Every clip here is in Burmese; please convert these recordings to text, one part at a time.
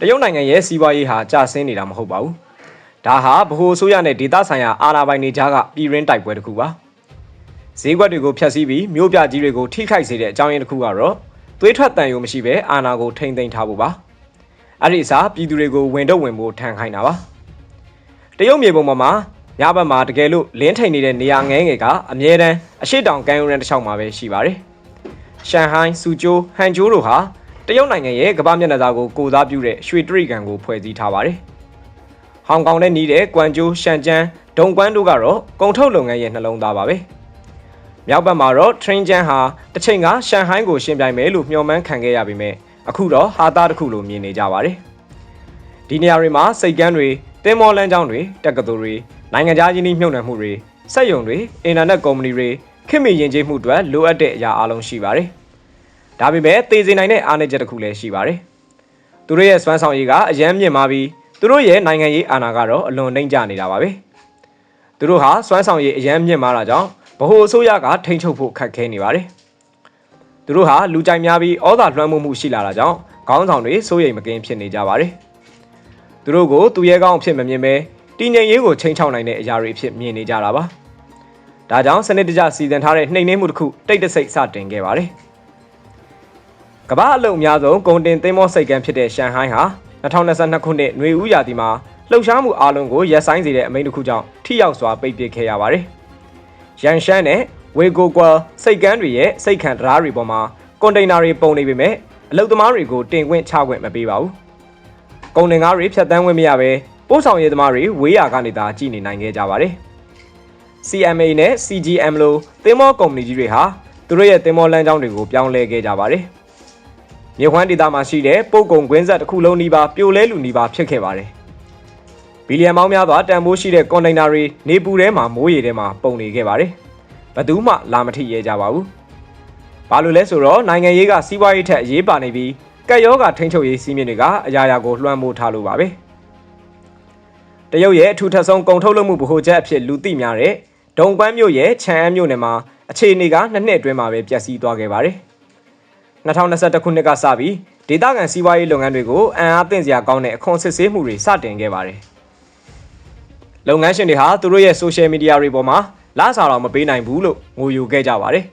တရုတ်နိုင်ငံရဲ့စီးပွားရေးဟာကျဆင်းနေတာမဟုတ်ပါဘူးဒါဟာဗဟိုအစိုးရနဲ့ဒေသဆိုင်ရာအာဏာပိုင်တွေကြားကပြည်ရင်းတိုက်ပွဲတစ်ခုပါဈေးကွက်တွေကိုဖျက်ဆီးပြီးမြို့ပြကြီးတွေကိုထိခိုက်စေတဲ့အကြောင်းရင်းတစ်ခုကတော့သွေးထွက်တန်ယုံမရှိဘဲအာဏာကိုထိမ့်သိမ်းထားဖို့ပါအဲ့ဒီအစားပြည်သူတွေကိုဝင်တော့ဝင်ဖို့ထန်ခိုင်းတာပါတရုတ်မြေပုံပေါ်မှာညဘက်မှာတကယ်လို့လင်းထိန်နေတဲ့နေရာငဲငယ်ကအမြဲတမ်းအရှိတောင်ကမ်းရိုးတန်းတစ်လျှောက်မှာပဲရှိပါတယ်ရှန်ဟိုင်းစူကျိုးဟန်ကျိုးတို့ဟာ တရုတ်နိုင်ငံရဲ့ကမ္ဘာမျက်နှာစာကိုကိုစားပြုတဲ့ရွှေတရိကန်ကိုဖွဲ့စည်းထားပါတယ်ဟောင်ကောင်နဲ့နီးတဲ့ကွမ်ကျိုးရှန်ကျန်းဒုံကွမ်းတို့ကတော့ကုန်ထုတ်လုပ်ငန်းရဲ့နှလုံးသားပါပဲမြောက်ဘက်မှာတော့ train ကျန်းဟာတစ်ချိန်ကရှန်ဟိုင်းကိုရှင်းပြိုင်မယ်လို့မျှော်မှန်းခံခဲ့ရပေမဲ့အခုတော့ဟာသားတစ်ခုလိုမြင်နေကြပါတယ်ဒီနေရာတွေမှာစိတ်ကန်းတွေတင်းမောလန်းကျောင်းတွေတက္ကသိုလ်တွေနိုင်ငံခြားရင်းနှီးမြှုပ်နှံမှုတွေစက်ရုံတွေအင်တာနက်ကုမ္ပဏီတွေခင်မီယဉ်ကျေးမှုတွေလိုအပ်တဲ့အရာအလုံးရှိပါတယ် ဒါပေမဲ့သေစေနိုင်တဲ့အားနည်းချက်တစ်ခုလည်းရှိပါတယ်သူတို့ရဲ့စွမ်းဆောင်ရည်ကအယမ်းမြင့်မာပြီးသူတို့ရဲ့နိုင်ငံရေးအာဏာကတော့အလွန်နှိမ့်ကျနေတာပါပဲသူတို့ဟာစွမ်းဆောင်ရည်အယမ်းမြင့်မာတာကြောင့်ဗဟိုအစိုးရကထိန်းချုပ်ဖို့ခက်ခဲနေပါတယ်သူတို့ဟာလူကြိုက်များပြီးဩဇာလွှမ်းမိုးမှုရှိလာတာကြောင့်ခေါင်းဆောင်တွေစိုးရိမ်မကင်းဖြစ်နေကြပါတယ်သူတို့ကိုသူရဲကောင်းအဖြစ်မမြင်ပဲတည်ငြိမ်ရေးကိုချိန်ချောက်နိုင်တဲ့အရာတွေအဖြစ်မြင်နေကြတာပါဒါကြောင့်စနစ်တကျစီစဉ်ထားတဲ့နှိမ်နှင်းမှုတစ်ခုတိတ်တဆိတ်စတင်ခဲ့ပါတယ် ကမ္ဘာအလုံအများဆုံးကုန်တင်သင်းမောစိတ်ကမ်းဖြစ်တဲ့ရှန်ဟိုင်းဟာ2022ခုနှစ်ຫນွေဦးရာသီမှာလှုပ်ရှားမှုအလုံးကိုရပ်ဆိုင်းစေတဲ့အမိန့်တစ်ခုကြောင့်ထိရောက်စွာပိတ်ပစ်ခဲ့ရပါတယ်။ရန်ရှမ်းနဲ့ဝေကိုကွာစိတ်ကမ်းတွေရဲ့စိတ်ခံတရားတွေပေါ်မှာကွန်တိန်နာတွေပုံနေပေမဲ့အလုသမားတွေကိုတင်ခွင့်ချခွင့်မပေးပါဘူး။ကုန်တင်ကားတွေဖြတ်တန်းခွင့်မရဘဲပို့ဆောင်ရေးသမားတွေဝေးရာကနေသာကြည်နေနိုင်ခဲ့ကြပါတယ်။ CMA နဲ့ CGM လိုသင်းမောကုမ္ပဏီကြီးတွေဟာသူတို့ရဲ့သင်းမောလမ်းကြောင်းတွေကိုပြောင်းလဲခဲ့ကြပါတယ်။ မြေခွမ်းဒေသမှာရှိတဲ့ပို့ကုန်ကွင်းဆက်တစ်ခုလုံးနီးပါးပြိုလဲလူနီးပါးဖြစ်ခဲ့ပါတယ်။ဘီလီယံပေါင်းများစွာတန်ဖိုးရှိတဲ့ကွန်တိန်နာတွေနေပူထဲမှာမိုးရေထဲမှာပုံနေခဲ့ပါတယ်။ဘယ်သူမှလာမထိရဲကြပါဘူး။ဘာလို့လဲဆိုတော့နိုင်ငံရေးကစီးပွားရေးထက်အရေးပါနေပြီးကက်ယောဂထိန်းချုပ်ရေးစီးမြင့်တွေကအရာရာကိုလွှမ်းမိုးထားလို့ပါပဲ။တရုတ်ရဲ့အထူးထပ်ဆုံးကုန်ထုတ်လုပ်မှုဗဟိုချက်အဖြစ်လူသိများတဲ့ဒုံကွမ်းမြို့ရဲ့ချန်အမ်းမြို့နယ်မှာအခြေအနေကနှစ်နှစ်အတွင်းမှာပဲပျက်စီးသွားခဲ့ပါတယ်။ 2021ခုနှစ်ကစပြီးဒေသခံစီးပွားရေးလုပ်ငန်းတွေကိုအံအားသင့်စရာကောင်းတဲ့အခွန်စစ်ဆေးမှုတွေစတင်ခဲ့ပါတယ်။လုပ်ငန်းရှင်တွေဟာသူတို့ရဲ့ social media တွေပေါ်မှာလစာတော်မပေးနိုင်ဘူးလို့ငိုယိုခဲ့ကြပါတယ်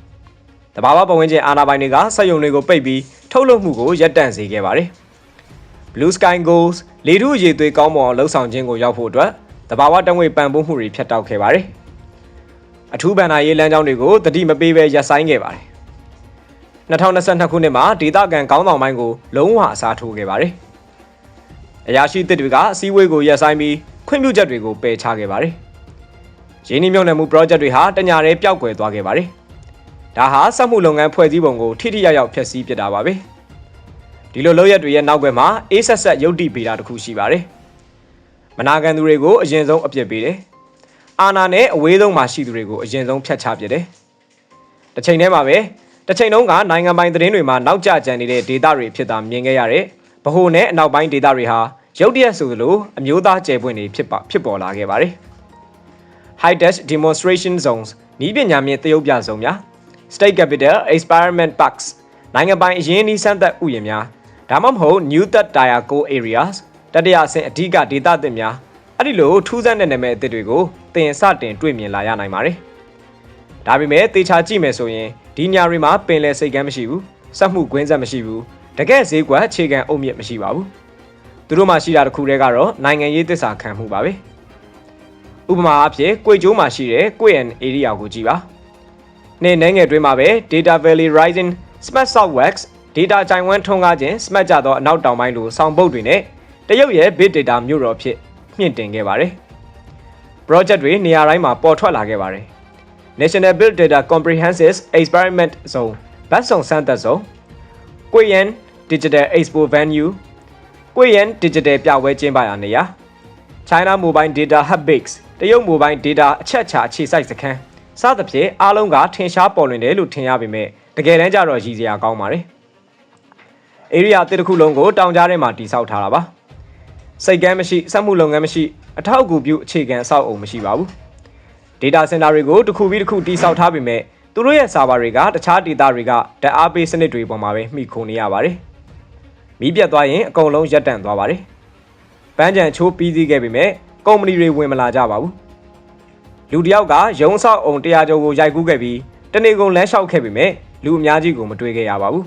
။တဘာဝပတ်ဝန်းကျင်အာဏာပိုင်တွေကစက်ရုံတွေကိုပိတ်ပြီးထုတ်လုပ်မှုကိုရပ်တန့်စေခဲ့ပါတယ်။ Blue Sky Goals လေထုရေသွေးကောင်းမွန်အောင်လှုပ်ဆောင်ခြင်းကိုရောက်ဖို့အတွက်တဘာဝတံငွေပံ့ပိုးမှုတွေဖြတ်တောက်ခဲ့ပါတယ်။အထူးဗန်နာရေးလမ်းကြောင်းတွေကိုတတိမပေးဘဲရပ်ဆိုင်းခဲ့ပါတယ် 2022ခုနှစ်မှာဒေသခံကောင်းဆောင်ပိုင်းကိုလုံးဝအစားထိုးခဲ့ပါတယ်။အရာရှိသစ်တွေကအစည်းအဝေးကိုရပ်ဆိုင်းပြီးခွင့်ပြုချက်တွေကိုပယ်ချခဲ့ပါတယ်။ရင်းနှီးမြှုပ်နှံမှု project တွေဟာတညာရဲပျောက်ကွယ်သွားခဲ့ပါတယ်။ဒါဟာစက်မှုလုပ်ငန်းဖွဲ့စည်းပုံကိုထိထိရောက်ရောက်ဖျက်ဆီးပစ်တာပါပဲ။ဒီလိုလုပ်ရက်တွေရဲ့နောက်ွယ်မှာအေးဆက်ဆက်ယုတ်တိပေတာတစ်ခုရှိပါတယ်။မနာခံသူတွေကိုအရင်ဆုံးအပြစ်ပေးတယ်။အာနာနဲ့အဝေးဆုံးမှာရှိသူတွေကိုအရင်ဆုံးဖျက်ချပစ်တယ်။တစ်ချိန်တည်းမှာပဲ တစ်ချိန်လုံးကနိုင်ငံပိုင်သတင်းတွေမှာနောက်ကျကျန်နေတဲ့ဒေသတွေဖြစ်တာမြင်ခဲ့ရတဲ့ဗဟိုနဲ့အနောက်ပိုင်းဒေသတွေဟာရုတ်တရက်ဆိုသလိုအမျိုးသားကျယ်ပွင့်တွေဖြစ်ပါဖြစ်ပေါ်လာခဲ့ပါတယ်။ High Tech Demonstration Zones နီးပညာမြင့်တရုတ်ပြဇုံများ State Capital Experiment Parks နိုင်ငံပိုင်အရင်းအနှီးစမ်းသပ်ဥယျာဉ်များဒါမှမဟုတ် New That Tier Co Areas တတိယအဆင့်အဓိကဒေသသစ်များအဲ့ဒီလိုထူးဆန်းတဲ့နာမည်အသစ်တွေကိုသင်စတင်တွေ့မြင်လာရနိုင်ပါတယ်။ဒါပေမဲ့သေချာကြည့်မယ်ဆိုရင် ဒီညာတွေမှာပင်လယ်စိတ်ကမ်းမရှိဘူးစက်မှုကွင်းဆက်မရှိဘူးတကယ်ဈေးကွက်အခြေခံအုတ်မြစ်မရှိပါဘူးသူတို့မှရှိတာတစ်ခုတည်းကတော့နိုင်ငံရေးသစ္စာခံမှုပါပဲဥပမာအဖြစ်ကွေကျိုးမှာရှိတဲ့ကွေအန် area ကိုကြည့်ပါနေ့နှဲငယ်တွင်းမှာပဲ Data Valley Rising Smart Southwest Data ကြိုင်ဝမ်ထုံးကားခြင်း Smart ကြသောအနောက်တောင်ပိုင်းလိုစောင်ပုတ်တွေနဲ့တရုတ်ရဲ့ Big Data မြို့တော်ဖြစ်မြင့်တင်ခဲ့ပါတယ် project တွေနေရာတိုင်းမှာပေါ်ထွက်လာခဲ့ပါတယ် National Build Data Comprehensive Experiment Zone ဘတ်ဆောင်စမ်းသပ်ဆုံးကွေယန် Digital Expo Venue ကွေယန် Digital ပြပွဲကျင်းပရာနေရာ China Mobile Data Hub Base တရုတ် Mobile Data အချက်ချအခြေစိုက်စခန်းစသဖြင့်အားလုံးကထင်ရှားပေါ်လွင်တယ်လို့ထင်ရပေမဲ့တကယ်တမ်းကျတော့ရည်စရာကောင်းပါတယ်။ area တစ်ခုလုံးကိုတောင်ကြားထဲမှာတိစောက်ထားတာပါ။စိတ်ကမ်းမရှိစက်မှုလုပ်ငန်းမရှိအထောက်အကူပြုအခြေခံအဆောက်အုံမရှိပါဘူး။ data center တွေကိုတစ်ခုပြီးတစ်ခုတိစောက်ထားပေမဲ့သူတို့ရဲ့ server တွေကတခြား data တွေကဓာတ်အားပေးစနစ်တွေပေါ်မှာပဲမှီခိုနေရပါတယ်။မီးပြတ်သွားရင်အကုန်လုံးရပ်တန့်သွားပါတယ်ပန်းချံချိုးပြီးစီးခဲ့ပေမဲ့ကုမ္ပဏီတွေဝင်မလာကြပါဘူးလူတစ်ယောက်ကရုံးဆောက်အောင်တရားကျော်ကိုရိုက်ကူးခဲ့ပြီးတနေကုန်လမ်းလျှောက်ခဲ့ပေမဲ့လူအများကြီးကိုမတွေ့ခဲ့ရပါဘူး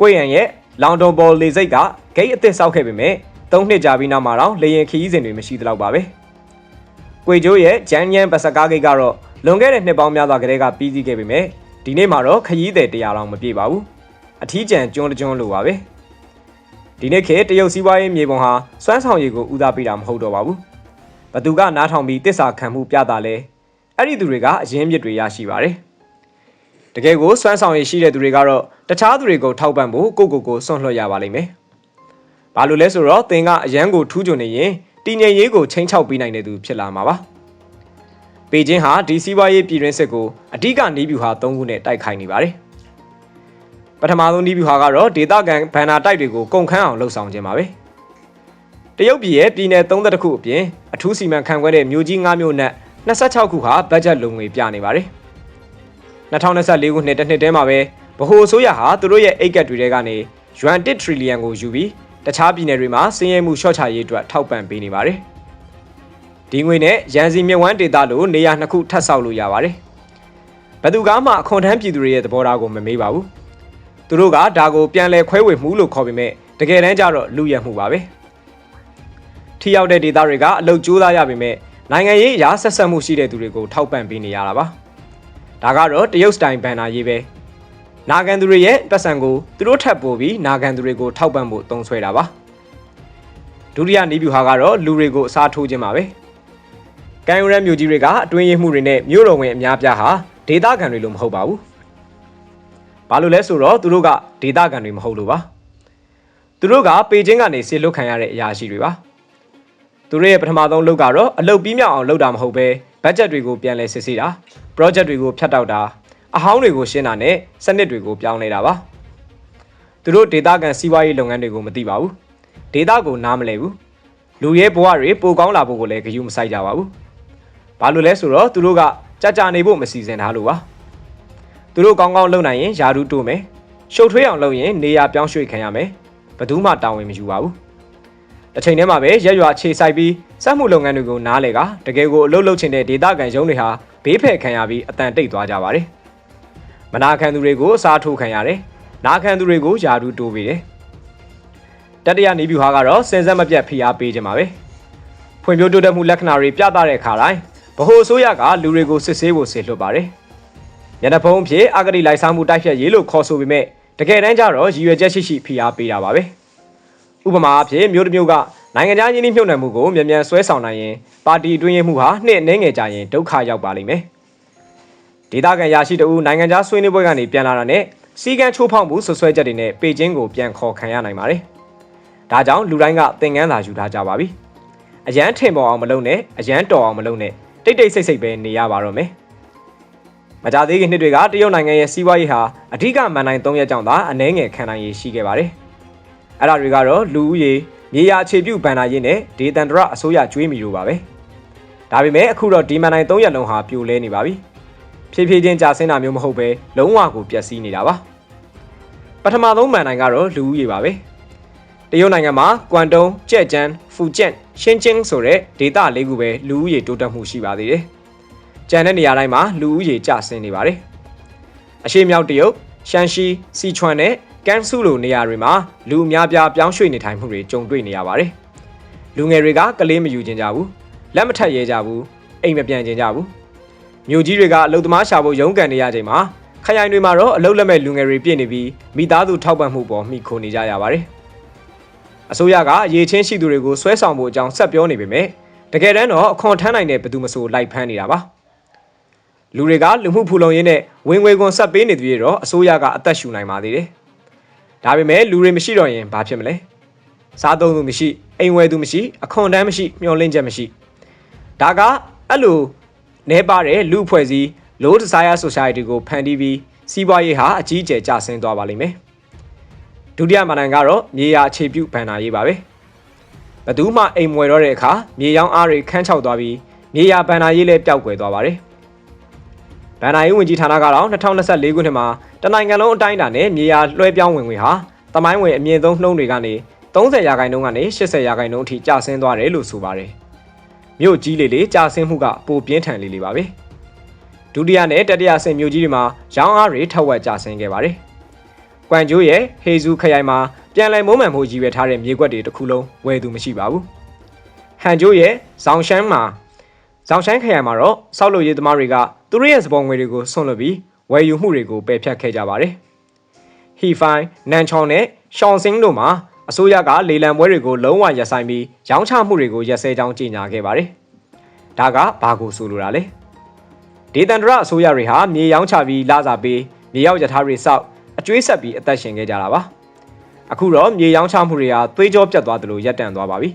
ကိုရန်ရဲ့လောင်တွန်ဘော်လေစိတ်ကဂိတ်အသစ်ဆောက်ခဲ့ပေမဲ့၃နှစ်ကြာပြီးနောက်မှာတော့လေရင်ခီးစဉ်တွေမရှိသလောက်ပါပဲ ကိုကျိုးရဲ့ဂျန်ညန်ပစကားဂိတ်ကတော့လွန်ခဲ့တဲ့နှစ်ပေါင်းများစွာကတည်းကပြီးစီးခဲ့ပေမဲ့ဒီနေ့မှာတော့ခရီးသည်တရားတော်မပြည့်ပါဘူးအထီးကျန်ကျွန်းတကျွန်းလိုပါပဲဒီနေ့ခေတ်တရုတ်စီးပွားရေးမြေပုံဟာစွမ်းဆောင်ရည်ကိုဦးစားပေးတာမဟုတ်တော့ပါဘူးဘသူကနားထောင်ပြီးတစ္ဆာခံမှုပြတာလဲအဲ့ဒီသူတွေကအရင်မြစ်တွေရရှိပါတယ်တကယ်ကိုစွမ်းဆောင်ရည်ရှိတဲ့သူတွေကတော့တခြားသူတွေကိုထောက်ပံ့ဖို့ကိုကိုကိုစွန့်လွှတ်ရပါလိမ့်မယ်ဘာလို့လဲဆိုတော့သင်ကအရန်ကိုထူးချွန်နေရင် တည်ငြိမ်ရေးကိုချိန်ချောက်ပေးနိုင်တဲ့သူဖြစ်လာမှာပါပေကျင်းဟာဒီစီးပွားရေးပြည်တွင်းစစ်ကိုအဓိကနီးဗျူဟာ၃ခုနဲ့တိုက်ခိုက်နေပါတယ်ပထမဆုံးနီးဗျူဟာကတော့ဒေတာကန်ဘန်နာတိုက်တွေကိုကုန်ခန်းအောင်လှုပ်ဆောင်ခြင်းပါပဲတရုတ်ပြည်ရဲ့ပြည်နယ်32ခုအပြင်အထူးစီမံခန့်ခွဲတဲ့မြို့ကြီး9မြို့နဲ့26ခုဟာဘတ်ဂျက်လုံငွေပြနေပါတယ်2024ခုနှစ်တစ်နှစ်တည်းမှာပဲဗဟိုအစိုးရဟာသူတို့ရဲ့အိတ်ကက်တွေထဲကနေယွမ်1ထရီလီယံကိုယူပြီး တခြားပြည်နယ်တွေမှာစင်းရဲမှုလျှော့ချရေးအတွက်ထောက်ပံ့ပေးနေပါတယ်။ဒီငွေနဲ့ရန်စီမြဝန်းဒေတာလိုနေရာနှစ်ခုထပ်ဆောက်လို့ရပါတယ်။ဘယ်သူကမှအခွန်ထမ်းပြည်သူတွေရဲ့သဘောထားကိုမမေးပါဘူး။သူတို့ကဒါကိုပြန်လဲခွဲဝေမှုလို့ခေါ်ပေမဲ့တကယ်တမ်းကျတော့လူရမှုပါပဲ။ထိရောက်တဲ့ဒေတာတွေကအလုတ်ကြိုးစားရပေမဲ့နိုင်ငံရေးအရာဆက်ဆက်မှုရှိတဲ့သူတွေကိုထောက်ပံ့ပေးနေရတာပါ။ဒါကတော့တရုတ်စတိုင်ဘန်နာရေးပဲ။ နာခံသူတွေရဲ့ပတ်စံကိုသူတို့ထပ်ပို့ပြီးနာခံသူတွေကိုထောက်ပံ့ဖို့သုံးဆွဲတာပါဒုတိယနီးဗျူဟာကတော့လူတွေကိုအစားထိုးခြင်းပါပဲကံယူရဲမြို့ကြီးတွေကအတွင်းရေးမှုတွေနဲ့မြို့တော်ဝင်အများပြားဟာဒေသခံတွေလို့မဟုတ်ပါဘူးဘာလို့လဲဆိုတော့သူတို့ကဒေသခံတွေမဟုတ်လို့ပါသူတို့ကပေချင်းကနေဆေလွတ်ခံရတဲ့အရာရှိတွေပါသူတို့ရဲ့ပထမဆုံးလုပ်ကတော့အလုပ်ပြီးမြောက်အောင်လုပ်တာမဟုတ်ပဲဘတ်ဂျက်တွေကိုပြန်လဲစစ်ဆေးတာ project တွေကိုဖျက်တောက်တာ အဟောင်းတွေကိုရှင်းတာနဲ့စနစ်တွေကိုပြောင်းနေတာပါသူတို့ဒေတာကန်စီးပွားရေးလုပ်ငန်းတွေကိုမသိပါဘူးဒေတာကိုနားမလဲဘူးလူရဲဘဝတွေပိုကောင်းလာဖို့ကိုလည်းဂရုမစိုက်ကြပါဘူးဘာလို့လဲဆိုတော့သူတို့ကကြာကြာနေဖို့မစီစဉ်ထားလို့ပါသူတို့ကောင်းကောင်းလုပ်နိုင်ရင်ယာဒူးတိုးမယ်ရှုပ်ထွေးအောင်လုပ်ရင်နေရာပြောင်းရွှေ့ခံရမယ်ဘယ်သူမှတာဝန်မယူပါဘူးတစ်ချိန်တည်းမှာပဲရက်ရွာခြေဆိုင်ပြီးစက်မှုလုပ်ငန်းတွေကိုနားလေကတကယ်ကိုအလုပ်လုပ်ချင်တဲ့ဒေတာကန်ရုံးတွေဟာဘေးဖယ်ခံရပြီးအတန်တိတ်သွားကြပါတယ် မနာခံသူတွေကိုအစားထိုးခံရတယ်။နာခံသူတွေကိုယာဒူးတိုးပေးတယ်။တတိယနေဗျူဟာကတော့စင်စက်မပြတ်ဖိအားပေးခြင်းပါပဲ။ဖွံ့ဖြိုးတိုးတက်မှုလက္ခဏာတွေပြသတဲ့အခါတိုင်းဗဟိုအစိုးရကလူတွေကိုစစ်ဆေးဖို့ဆေလွတ်ပါတယ်။ညနေဖုံးဖြစ်အဂတိလိုက်စားမှုတိုက်ဖြတ်ရေးလို့ခေါ်ဆိုပေမဲ့တကယ်တမ်းကျတော့ရည်ရွယ်ချက်ရှိရှိဖိအားပေးတာပါပဲ။ဥပမာအဖြစ်မြို့တစ်မြို့ကနိုင်ငံခြားယင်းနှိမ့်မြုပ်နှံမှုကိုမြန်မြန်ဆွဲဆောင်နိုင်ရင်ပါတီအတွင်းရေးမှုဟာနှစ်နှဲငယ်ကြရင်ဒုက္ခရောက်ပါလိမ့်မယ်။ ဒေသခံရရှိတအူနိုင်ငံခြားဆွေးနွေးပွဲကနေပြန်လာတာနဲ့စီကံချိုးဖောက်မှုဆွဆွဲချက်တွေနဲ့ပေကျင်းကိုပြန်ခေါ်ခံရနိုင်ပါတယ်။ဒါကြောင့်လူတိုင်းကသင်ငန်းသာယူထားကြပါပြီ။အရန်ထင်ပေါ်အောင်မလုပ်နဲ့အရန်တော်အောင်မလုပ်နဲ့တိတ်တိတ်ဆိတ်ဆိတ်ပဲနေရပါတော့မယ်။မကြသေးခင်နှစ်တွေကတရုတ်နိုင်ငံရဲ့စီးပွားရေးဟာအဓိကမန်နိုင်၃ရက်ကြောင့်သာအနှဲငယ်ခံနိုင်ရရှိခဲ့ပါတယ်။အဲ့ဒါတွေကတော့လူဦးရေမြေယာအခြေပြုဗန်နာရေးနဲ့ဒေသန္တရအစိုးရကျွေးမီတို့ပါပဲ။ဒါပေမဲ့အခုတော့ဒီမန်နိုင်၃ရက်လုံးဟာပြိုလဲနေပါပြီ။ ဖြည်းဖြည်းချင်းကြာဆင်းတာမျိုးမဟုတ်ပဲလုံးဝကိုပျက်စီးနေတာပါပထမဆုံးမန်နိုင်ကတော့လူဦးရေပါပဲတရုတ်နိုင်ငံမှာကွမ်တုံးကြက်ကျန်းဖူကျန့်ရှင်းချင်းဆိုတဲ့ဒေသလေးခုပဲလူဦးရေတိုးတက်မှုရှိပါသေးတယ်ကျန်တဲ့နေရာတိုင်းမှာလူဦးရေကျဆင်းနေပါတယ်အရှိမြောက်တရုတ်ရှန်ရှီစီချွမ်နဲ့ကန်ဆူလိုနေရာတွေမှာလူအများပြားပြောင်းရွှေ့နေထိုင်မှုတွေကြုံတွေ့နေရပါတယ်လူငယ်တွေကကလေးမယူခြင်းကြဘူးလက်မထက်ရဲကြဘူးအိမ်မပြန်ခြင်းကြဘူး မြို့ကြီးတွေကအလုသမားရှာဖို့ရုန်းကန်နေရချိန်မှာခရိုင်တွေမှာတော့အလုလက်မဲ့လူငယ်တွေပြည့်နေပြီးမိသားစုထောက်ပံ့မှုပေါ်မိခိုနေကြရပါတယ်။အစိုးရကရေချင်းရှိသူတွေကိုဆွဲဆောင်ဖို့အကြောင်းဆက်ပြောနေပေမဲ့တကယ်တမ်းတော့အခွန်ထမ်းနိုင်တဲ့ဘယ်သူမဆိုလိုက်ဖမ်းနေတာပါ။လူတွေကလူမှုဖူလုံရေးနဲ့ဝင်ငွေခွန်ဆက်ပေးနေသေးတော့အစိုးရကအသက်ရှူနိုင်ပါသေးတယ်။ဒါပေမဲ့လူတွေမရှိတော့ရင်ဘာဖြစ်မလဲ။စားသုံးသူမရှိအိမ်ဝယ်သူမရှိအခွန်တန်းမရှိမျှော်လင့်ချက်မရှိဒါကအဲ့လို နဲပါတဲ့လူအဖွဲ့အစည်း Low Desire Society ကိုဖန်တီးပြီးစီးပွားရေးဟာအကြီးအကျယ်ကျဆင်းသွားပါလိမ့်မယ်။ဒုတိယမဏ္ဍိုင်ကတော့မြေယာအခြေပြုဗန်နာရေးပါပဲ။ဘသူမှအိမ်မွေတော့တဲ့အခါမြေရောင်းအားတွေခန်းချောက်သွားပြီးမြေယာဗန်နာရေးလည်းပျောက်ကွယ်သွားပါတယ်။ဗန်နာရေးဝန်ကြီးဌာနကတော့2024ခုနှစ်မှာတနိုင်ငံလုံးအတိုင်းအတာနဲ့မြေယာလွှဲပြောင်းဝင်ငွေဟာတမိုင်းဝင်အမြင့်ဆုံးနှုန်းတွေကနေ30ရာခိုင်နှုန်းကနေ80ရာခိုင်နှုန်းအထိကျဆင်းသွားတယ်လို့ဆိုပါတယ်။ မြို့ကြီးလေးလေးကျဆင်းမှုကပိုပြင်းထန်လေးလေးပါပဲ။ဒုတိယနဲ့တတိယအဆင့်မြို့ကြီးတွေမှာရောင်းအားတွေထက်ဝက်ကျဆင်းခဲ့ပါတယ်။ကွမ်ကျိုးရဲ့ဟေဇူခရိုင်မှာပြန်လည်မုံမှန်မှုကြီးပဲထားတဲ့မြေကွက်တွေတစ်ခုလုံးဝယ်သူမရှိပါဘူး။ဟန်ကျိုးရဲ့ဇောင်ရှမ်းမှာဇောင်ရှမ်းခရိုင်မှာတော့စောက်လို့ရေးသမားတွေကသူတို့ရဲ့စပေါ်ငွေတွေကိုဆွန့်လွတ်ပြီးဝယ်ယူမှုတွေကိုပယ်ဖျက်ခဲ့ကြပါတယ်။ဟီဖိုင်နန်ချောင်နဲ့ရှောင်းစင်းတို့မှာ အစိုးရကလေလံပွဲတွေကိုလုံးဝရပ်ဆိုင်းပြီးရောင်းချမှုတွေကိုရပ်စဲကြောင်းကြေညာခဲ့ပါတယ်။ဒါကဘာကိုဆိုလိုတာလဲ။ဒေသန္တရအစိုးရတွေဟာမြေရောင်းချပြီးလာစားပေးမြေရောက်ရထားတွေစောက်အကျွေးဆက်ပြီးအသက်ရှင်ခဲ့ကြတာပါ။အခုတော့မြေရောင်းချမှုတွေဟာသွေးကြောပြတ်သွားသလိုရပ်တန့်သွားပါပြီ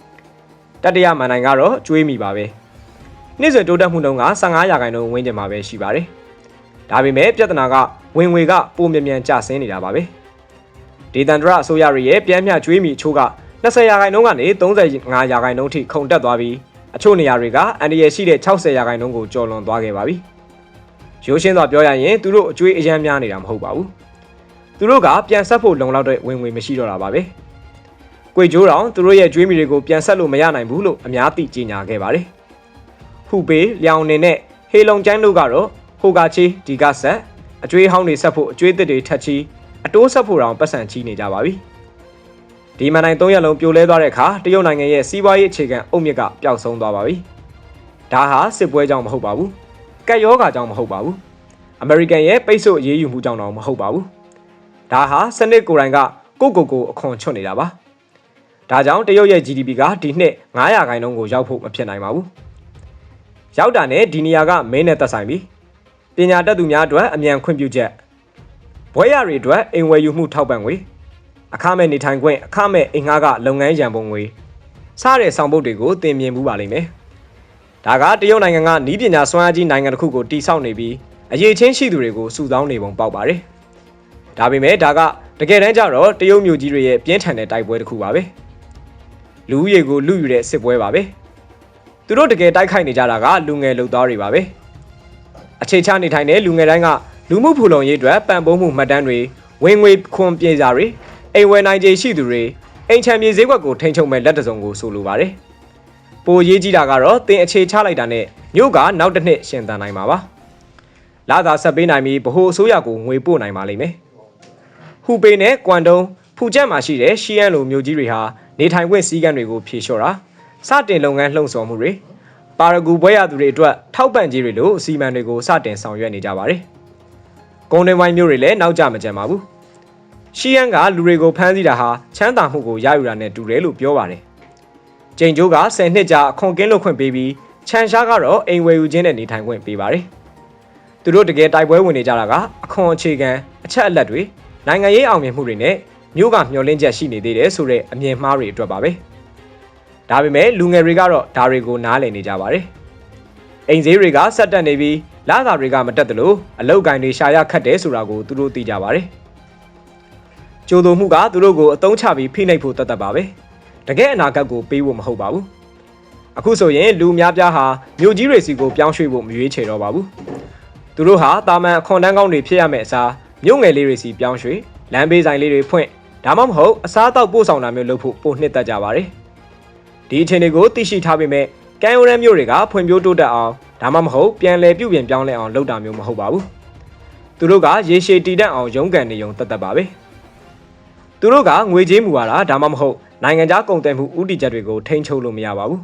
။တတရမန်နိုင်ကတော့ကျွေးမိပါပဲ။နေ့စဉ်တိုးတက်မှုနှုန်းက15ရာခိုင်နှုန်းဝန်းကျင်မှာပဲရှိပါတယ်။ဒါပေမဲ့ပြဿနာကဝင်ငွေကပိုမြ мян ကျဆင်းနေတာပါပဲ။ ဒေသန္တရအစိုးရတွေရဲ့ပြန်မြကျွေးမိအချိုးက20ရာခိုင်နှုန်းကနေ35ရာခိုင်နှုန်းထိခုန်တက်သွားပြီးအချို့နေရာတွေကအန်ဒီရရှိတဲ့60ရာခိုင်နှုန်းကိုကျော်လွန်သွားခဲ့ပါပြီ။ရိုးရှင်းစွာပြောရရင်သူတို့အကျွေးအယမ်းများနေတာမဟုတ်ပါဘူး။သူတို့ကပြန်ဆက်ဖို့လုံလောက်တဲ့ဝင်ငွေမရှိတော့တာပါပဲ။ကြွေကျိုးတောင်သူတို့ရဲ့ကျွေးမိတွေကိုပြန်ဆက်လို့မရနိုင်ဘူးလို့အများသိကြေညာခဲ့ပါတယ်။ဟူပေလျောင်နေနဲ့ဟေလုံကျန်းတို့ကတော့ဟိုကာချီဒီကဆက်အကျွေးဟောင်းတွေဆက်ဖို့အကျွေးသစ်တွေထပ်ချီ အတိုးဆက်ဖို့တောင်ပတ်စံချီနေကြပါပြီ။ဒီမန်နိုင်၃ရက်လုံးပြိုလဲသွားတဲ့အခါတရုတ်နိုင်ငံရဲ့စီးပွားရေးအခြေခံအုတ်မြစ်ကပျောက်ဆုံးသွားပါပြီ။ဒါဟာစစ်ပွဲကြောင့်မဟုတ်ပါဘူး။ကက်ယောဂါကြောင့်မဟုတ်ပါဘူး။အမေရိကန်ရဲ့ပိတ်ဆို့အရေးယူမှုကြောင့်တော့မဟုတ်ပါဘူး။ဒါဟာစနစ်ကိုယ်တိုင်ကကိုကိုကိုအခွန်ချွတ်နေတာပါ။ဒါကြောင့်တရုတ်ရဲ့ GDP ကဒီနှစ်900ခိုင်နှုန်းကိုရောက်ဖို့မဖြစ်နိုင်ပါဘူး။ရောက်တာနဲ့ဒီနေရာကမင်းနဲ့သက်ဆိုင်ပြီ။ပညာတတ်သူများအတွက်အမြန်ခွင့်ပြုချက် ဘွဲရတွေအတွက်အိမ်ဝယ်ယူမှုထောက်ပံ့ငွေအခမဲ့နေထိုင်ခွင့်အခမဲ့အိမ်ငှားကလုပ်ငန်းရန်ပုံငွေစတဲ့ဆောင်ပုဒ်တွေကိုတင်မြင်မှုပါလိမ့်မယ်။ဒါကတရုတ်နိုင်ငံကနီးပညာစွမ်းအားကြီးနိုင်ငံတစ်ခုကိုတိစောက်နေပြီးအရေးချင်းရှိသူတွေကိုစုဆောင်းနေပုံပေါက်ပါတယ်။ဒါပေမဲ့ဒါကတကယ်တမ်းကျတော့တရုတ်မျိုးကြီးတွေရဲ့ပြင်းထန်တဲ့တိုက်ပွဲတစ်ခုပါပဲ။လူဦးရေကိုလူယူတဲ့စစ်ပွဲပါပဲ။သူတို့တကယ်တိုက်ခိုက်နေကြတာကလူငယ်လူသားတွေပါပဲ။အခြေချနေထိုင်တဲ့လူငယ်တိုင်းက လူမှုဖူလုံရေးအတွက်ပံ့ပိုးမှုမှတ်တမ်းတွေဝင်ငွေခွန်ပြေစာတွေအိမ်ဝယ်နိုင်ခြေရှိသူတွေအိမ်ချမ်းမြေဈေးကွက်ကိုထိန်းချုပ်မဲ့လက်တစုံကိုဆိုလိုပါတယ်။ပိုရေးကြီးတာကတော့တင်အခြေချလိုက်တာနဲ့မြို့ကနောက်တစ်နှစ်ရှင်သန်နိုင်မှာပါ။လာသာဆက်ပေးနိုင်ပြီးဗဟိုအစိုးရကိုငွေပို့နိုင်ပါလိမ့်မယ်။ဟူပေနဲ့ကွမ်တုံဖူကျက်မှာရှိတဲ့ရှီယန်လိုမြို့ကြီးတွေဟာနေထိုင်ခွင့်စည်းကမ်းတွေကိုဖြေလျှော့တာစတင်လုပ်ငန်းလှုံ့ဆော်မှုတွေပါရဂူဘွဲရသူတွေအတွက်ထောက်ပံ့ကြေးတွေလိုအစီအမံတွေကိုစတင်ဆောင်ရွက်နေကြပါတယ်။ ကုန်တင်ဝိုင်းမျိုးတွေလည်းနောက်ကျမကြံပါဘူး။ရှီယန်ကလူတွေကိုဖမ်းဆီးတာဟာချမ်းသာမှုကိုရယူတာနဲ့တူတယ်လို့ပြောပါတယ်။ကျိန်ကျိုးက10နှစ်ကြာအခွန်ကင်းလွတ်ခွင့်ပေးပြီးချန်ရှားကတော့အိမ်ဝယ်ယူခြင်းနဲ့နေထိုင်ခွင့်ပေးပါတယ်။သူတို့တကယ်တိုက်ပွဲဝင်နေကြတာကအခွန်အခြေခံအချက်အလက်တွေနိုင်ငံရေးအောင်မြင်မှုတွေနဲ့မြို့ကမျှော်လင့်ချက်ရှိနေသေးတယ်ဆိုတဲ့အမြင်မှားတွေအတွက်ပါပဲ။ဒါပေမဲ့လူငယ်တွေကတော့ဒါတွေကိုနားလည်နေကြပါတယ်။အိမ်ဈေးတွေကဆက်တက်နေပြီး လာသာတွေကမတက်သလိုအလောက်ကိုင်းတွေရှာရခတ်တယ်ဆိုတာကိုသူတို့သိကြပါတယ်။ကြိုးတုံမှုကသူတို့ကိုအတုံးချပြီးဖိနှိပ်ဖို့တတ်တတ်ပါပဲ။တကယ်အနာဂတ်ကိုပေးဖို့မဟုတ်ပါဘူး။အခုဆိုရင်လူများပြားဟာမြို့ကြီးတွေစီကိုပြောင်းရွှေ့ဖို့မရွေးချယ်တော့ပါဘူး။သူတို့ဟာတာမန်အခွန်တန်းကောင်းတွေဖြစ်ရမယ့်အစားမြို့ငယ်လေးတွေစီပြောင်းရွှေ့လမ်းဘေးဆိုင်လေးတွေဖွင့်ဒါမှမဟုတ်အစားအသောက်ပို့ဆောင်တာမျိုးလုပ်ဖို့ပိုနှစ်သက်ကြပါတယ်။ဒီအခြေအနေကိုသိရှိထားပေမဲ့ကံရိုးရမ်းမျိုးတွေကဖွံ့ဖြိုးတိုးတက်အောင် ဒါမှမဟုတ်ပြန်လည်ပြုပြင်ပြောင်းလဲအောင်လုပ်တာမျိုးမဟုတ်ပါဘူး။သူတို့ကရေရှည်တည်တတ်အောင်ရုန်းကန်နေုံတတ်တတ်ပါပဲ။သူတို့ကငွေကြေးမူဝါဒဒါမှမဟုတ်နိုင်ငံခြားကုန်သွယ်မှုဥတီချက်တွေကိုထိန်းချုပ်လို့မရပါဘူး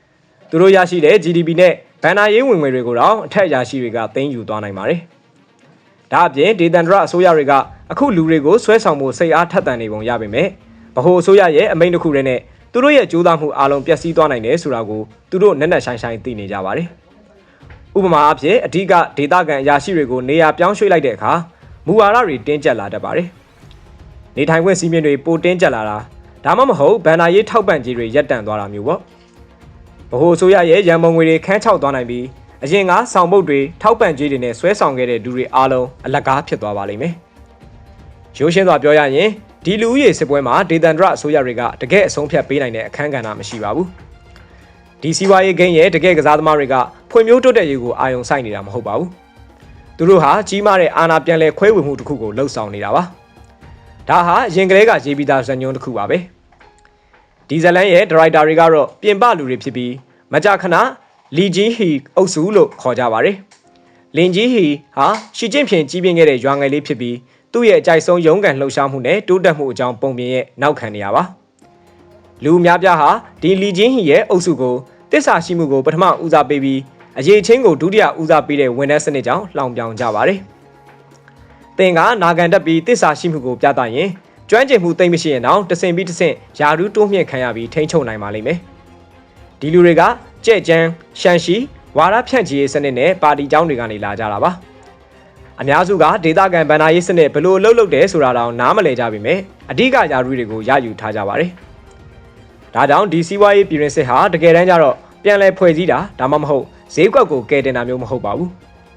။သူတို့ရရှိတဲ့ GDP နဲ့ဗန်နာရေးဝင်ငွေတွေကိုတော့အထက်အရာရှိတွေကသိမ်းယူသွားနိုင်ပါတယ်။ဒါအပြင်ဒေသန္တရအစိုးရတွေကအခုလူတွေကိုဆွဲဆောင်မှုစိတ်အားထက်သန်နေပုံရပေမဲ့ဗဟိုအစိုးရရဲ့အမိန့်တစ်ခုတည်းနဲ့သူတို့ရဲ့ကြိုးစားမှုအလုံးပျက်စီးသွားနိုင်တယ်ဆိုတာကိုသူတို့နက်နက်ရှိုင်းရှိုင်းသိနေကြပါတယ်။ ဥပမာအဖြစ်အဓိကဒေတာကန်အရာရှိတွေကိုနေရာပြောင်းရွှေ့လိုက်တဲ့အခါမူဝါဒတွေတင်းကျပ်လာတတ်ပါတယ်။နေထိုင်ခွင့်စည်းမျဉ်းတွေပိုတင်းကျပ်လာတာဒါမှမဟုတ်ဗန်နာရေးထောက်ပံ့ကြေးတွေရပ်တန့်သွားတာမျိုးပေါ့။ဗဟိုအစိုးရရဲ့ရန်ပုံငွေတွေခန်းချောက်သွားနိုင်ပြီးအရင်ကဆောင်ပုတ်တွေထောက်ပံ့ကြေးတွေနဲ့ဆွဲဆောင်ခဲ့တဲ့ဒူတွေအားလုံးအလကားဖြစ်သွားပါလိမ့်မယ်။ရိုးရှင်းစွာပြောရရင်ဒီလူဦးရေစစ်ပွဲမှာဒေသန္တရအစိုးရတွေကတကယ်အဆုံးဖြတ်ပေးနိုင်တဲ့အခန်းကဏ္ဍမရှိပါဘူး။ ဒီစီးပွားရေးဂိမ်းရဲ့တကယ်ကစားသမားတွေကဖွံ့ဖြိုးတိုးတက်ရေးကိုအာရုံစိုက်နေတာမဟုတ်ပါဘူး။သူတို့ဟာကြီးမားတဲ့အာဏာပြန်လည်ခွဲဝေမှုတစ်ခုကိုလှုပ်ဆောင်နေတာပါ။ဒါဟာအရင်ကလေးကရေးပြီးသားဇာတ်ညွှန်းတစ်ခုပါပဲဒီဇလန်ရဲ့ဒါရိုက်တာတွေကတော့ပြင်ပလူတွေဖြစ်ပြီးမကြာခဏလီဂျီဟီအုပ်စုလို့ခေါ်ကြပါတယ်လင်ဂျီဟီဟာရှီကျင့်ဖြင့်ကြီးပြင်းခဲ့တဲ့ရွာငယ်လေးဖြစ်ပြီးသူ့ရဲ့အကြိုက်ဆုံးရုန်းကန်လှုပ်ရှားမှုနဲ့တိုးတက်မှုအကြောင်းပုံပြင်ရဲ့နောက်ခံနေရပါလူအများပြားဟာဒီလီဂျင်းဟီရဲ့အုပ်စုကို တစ္ဆာရှိမှုကိုပထမဦးစားပေးပြီးအရေးချင်းကိုဒုတိယဦးစားပေးတဲ့ဝန်ထမ်းစနစ်ကြောင့်လှောင်ပြောင်ကြပါတယ်။သင်ကနာခံတတ်ပြီးတစ္ဆာရှိမှုကိုပြသရင်ကျွမ်းကျင်မှုသိမ့်မရှိရင်တော့တဆင်ပြီးတဆင်ယာရုတိုးမြင့်ခံရပြီးထိန်းချုပ်နိုင်ပါလိမ့်မယ်။ဒီလူတွေကကြဲ့ကြမ်းရှမ်းရှိဝါရဖြန့်ချီရေးစနစ်နဲ့ပါတီကြောင်းတွေကနေလာကြတာပါ။အများစုကဒေသခံဗန္ဒာရေးစနစ်ဘလို့လှုပ်လှုပ်တယ်ဆိုတာတော့နားမလည်ကြပါပဲ။အဓိကယာရုတွေကိုရယူထားကြပါတယ်။ ဒါကြောင့်ဒီစီးပွားရေးပြည်ရင်စစ်ဟာတကယ်တမ်းကျတော့ပြန်လည်ဖွဲ့စည်းတာဒါမှမဟုတ်ဈေးကွက်ကိုကယ်တင်တာမျိုးမဟုတ်ပါဘူး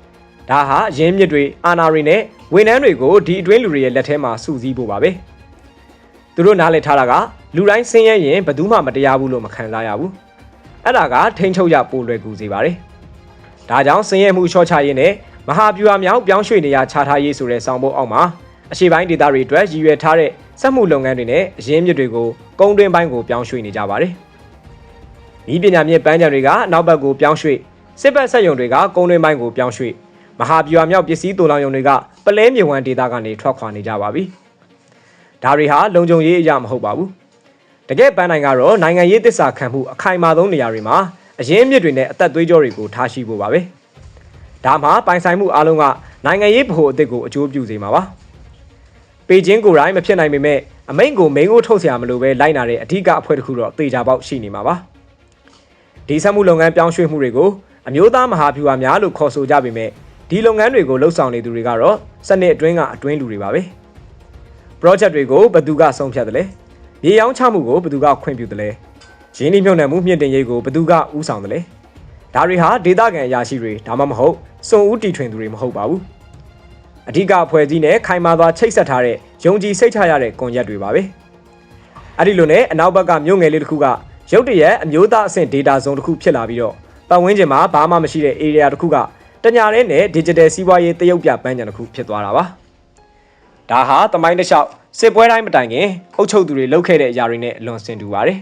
။ဒါဟာရင်းမြစ်တွေအာဏာတွေနဲ့ဝန်ထမ်းတွေကိုဒီအတွင်းလူတွေရဲ့လက်ထဲမှာစုစည်းဖို့ပါပဲ။သူတို့နားလည်ထားတာကလူတိုင်းဆင်းရဲရင်ဘယ်သူမှမတရားဘူးလို့မခံစားရဘူး။အဲ့ဒါကထိန်းချုပ်ရပိုလွယ်ကူစေပါတယ်။ဒါကြောင့်ဆင်းရဲမှုချော့ချရေးနဲ့မဟာဗျူဟာမြောက်ပြောင်းရွှေ့နေရခြားထားရေးဆိုတဲ့ဆောင်ပုဒ်အောက်မှာအရှိပိုင်းဒေသတွေအတွက်ရည်ရွယ်ထားတဲ့ စက်မှုလုပ်ငန်းတွေနဲ့အရင်းမြစ်တွေကိုကုန်းတွင်းပိုင်းကိုပြောင်းရွှေ့နေကြပါတယ်။ဤပညာမြင့်ပန်းချံတွေကနောက်ဘက်ကိုပြောင်းရွှေ့စစ်ဘက်ဆက်ယုံတွေကကုန်းတွင်းပိုင်းကိုပြောင်းရွှေ့မဟာဗျူဟာမြောက်ပစ္စည်းတူလောင်ယုံတွေကပလဲမြေဝမ်းဒေသကနေထွက်ခွာနေကြပါပြီ။ဒါတွေဟာလုံခြုံရေးအရာမဟုတ်ပါဘူး။တကယ်ပန်းနိုင်ကတော့နိုင်ငံရေးတစ္ဆာခံမှုအခိုင်အမာဆုံးနေရာတွေမှာအရင်းမြစ်တွေနဲ့အသက်သွေးကြောတွေကိုထားရှိဖို့ပါပဲ။ဒါမှပိုင်ဆိုင်မှုအလုံးကနိုင်ငံရေးဗဟိုအသစ်ကိုအကျိုးပြုစေမှာပါ။ ပေကျင်းကိုယ်တိုင်မဖြစ်နိုင်ပေမဲ့အမိန့်ကိုမိန်ကိုထုတ်ဆရာမလိုပဲလိုက်နာတဲ့အဓိကအဖွဲ့တစ်ခုတော့တေချာပေါက်ရှိနေမှာပါဒီဆက်မှုလုပ်ငန်းပြောင်းရွှေ့မှုတွေကိုအမျိုးသားမဟာဗျူဟာများလို့ခေါ်ဆိုကြပေမဲ့ဒီလုပ်ငန်းတွေကိုလှုပ်ဆောင်နေသူတွေကတော့စနစ်အတွင်းကအတွင်းလူတွေပါပဲ project တွေကိုဘယ်သူကဆုံးဖြတ်တယ်လဲမြေရောင်းချမှုကိုဘယ်သူကခွင့်ပြုတယ်လဲရင်းနှီးမြှုပ်နှံမှုမြင့်တင်ရေးကိုဘယ်သူကဦးဆောင်တယ်လဲဒါတွေဟာဒေသခံအရာရှိတွေဒါမှမဟုတ်စွန်ဦးတီထွင်သူတွေမဟုတ်ပါဘူး အဓိကအဖွဲ့အစည်းနဲ့ခိုင်မာစွာချိတ်ဆက်ထားတဲ့ယုံကြည်စိတ်ချရတဲ့ကွန်ရက်တွေပါပဲ။အဲ့ဒီလိုနဲ့အနောက်ဘက်ကမြို့ငယ်လေးတစ်ခုကရုတ်တရက်အမျိုးသားအဆင့် data zone တစ်ခုဖြစ်လာပြီးတော့ပတ်ဝန်းကျင်မှာဘာမှမရှိတဲ့ area တစ်ခုကတညာရဲနဲ့ digital စီးပွားရေးတရုတ်ပြပန်းချံတစ်ခုဖြစ်သွားတာပါ။ဒါဟာတမိုင်းတစ်လျှောက်စစ်ပွဲတိုင်းမတိုင်ခင်အုပ်ချုပ်သူတွေလုပ်ခဲ့တဲ့အရာတွေနဲ့အလွန်ဆင်တူပါတယ်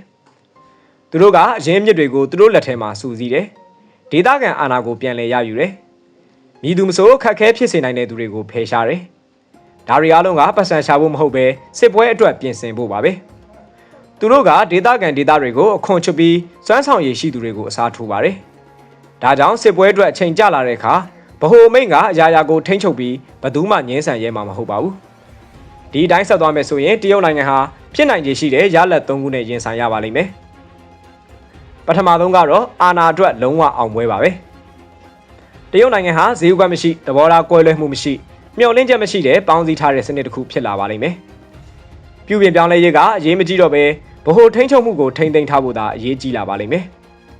။သူတို့ကအရင်းမြစ်တွေကိုသူတို့လက်ထဲမှာစုစည်းတယ်။ဒေသခံအာဏာကိုပြန်လည်ရယူတယ်။ မြည်သူမဆိုခက်ခဲဖြစ်စေနိုင်တဲ့သူတွေကိုဖယ်ရှားတယ်။ဒါတွေအားလုံးကပတ်စံရှာဖို့မဟုတ်ပဲစစ်ပွဲအတွက်ပြင်ဆင်ဖို့ပါပဲ။သူတို့ကဒေသခံဒေသတွေကိုအခွန်ချပြီးစွမ်းဆောင်ရည်ရှိသူတွေကိုအစားထိုးပါတယ်။ဒါကြောင့်စစ်ပွဲအတွက်အချိန်ကျလာတဲ့အခါဗဟိုမိန့်ကအရာရာကိုထိမ့်ချုပ်ပြီးဘယ်သူမှငင်းဆန်ရဲမှာမဟုတ်ပါဘူး။ဒီအတိုင်းဆက်သွားမယ်ဆိုရင်တရုတ်နိုင်ငံဟာဖြစ်နိုင်ခြေရှိတဲ့ရလဒ်၃ခုနဲ့ရင်ဆိုင်ရပါလိမ့်မယ်။ပထမဆုံးကတော့အာဏာအတွက်လုံးဝအောင်ပွဲပါပဲ။ တရုတ်နိုင်ငံဟာဈေးဥကမရှိသဘောထားကွဲလွဲမှုမရှိမျှော်လင့်ချက်မရှိတဲ့ပေါင်းစည်းထားတဲ့စနစ်တစ်ခုဖြစ်လာပါလိမ့်မယ်။ပြုပြင်ပြောင်းလဲရေးကအရေးမကြီးတော့ပဲဗဟိုထိန်းချုပ်မှုကိုထိန်းသိမ်းထားဖို့သာအရေးကြီးလာပါလိမ့်မယ်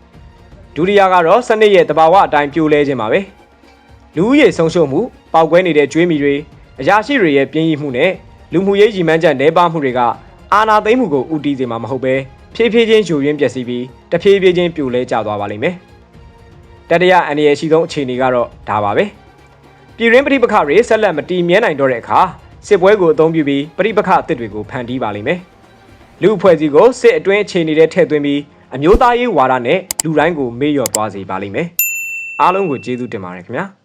။ဒုတိယကတော့စနစ်ရဲ့တဘာဝအတိုင်းပြိုလဲခြင်းပါပဲ။လူဦးရေဆုံးရှုံးမှုပေါက်ကွဲနေတဲ့ကျွေးမီတွေအရာရှိတွေရဲ့ပြင်းရည်မှုနဲ့လူမှုရေးရည်မှန်းချက်နှဲပါမှုတွေကအာဏာသိမ်းမှုကိုဥတီးစေမှာမဟုတ်ပဲဖြည်းဖြည်းချင်းယူရင်းပျက်စီးပြီးတဖြည်းဖြည်းချင်းပြိုလဲကျသွားပါလိမ့်မယ်။ တတိယအန္တရာယ်ရှိဆုံးအခြေအနေကတော့ဒါပါပဲ။ပြည်ရင်းပဋိပက္ခတွေဆက်လက်မတည်မြဲနိုင်တော့တဲ့အခါစစ်ပွဲကိုအသုံးပြုပြီးပဋိပက္ခအသစ်တွေကိုဖန်တီးပါလိမ့်မယ်။လူအဖွဲ့အစည်းကိုစစ်အတွင်းအခြေအနေတွေထည့်သွင်းပြီးအမျိုးသားရေးဝါဒနဲ့လူတိုင်းကိုမေ့လျော့သွားစေပါလိမ့်မယ်။အားလုံးကိုကျေးဇူးတင်ပါတယ်ခင်ဗျာ။